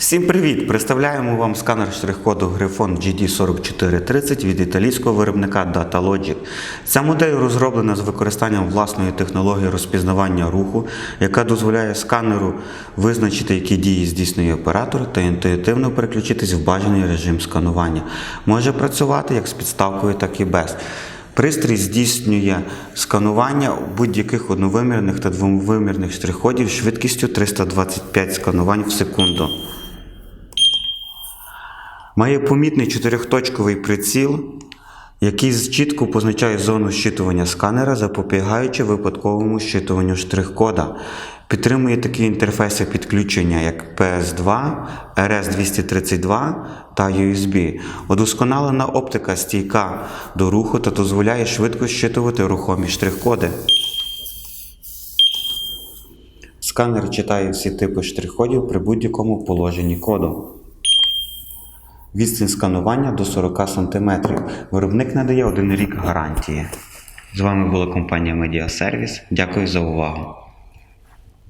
Всім привіт! Представляємо вам сканер штрих-коду Грифон GD4430 від італійського виробника DataLogic. Ця модель розроблена з використанням власної технології розпізнавання руху, яка дозволяє сканеру визначити, які дії здійснює оператор, та інтуїтивно переключитись в бажаний режим сканування. Може працювати як з підставкою, так і без. Пристрій здійснює сканування будь-яких одновимірних та двовимірних штрих-кодів швидкістю 325 сканувань в секунду. Має помітний чотирьохточковий приціл, який чітко позначає зону щитування сканера, запобігаючи випадковому щитуванню штрих-кода. Підтримує такі інтерфейси підключення, як PS2, RS232 та USB. Удосконалена оптика стійка до руху та дозволяє швидко щитувати рухомі штрих-коди. Сканер читає всі типи штрих-кодів при будь-якому положенні коду. Відстань сканування до 40 см. Виробник надає один рік гарантії. З вами була компанія Медіасервіс. Дякую за увагу.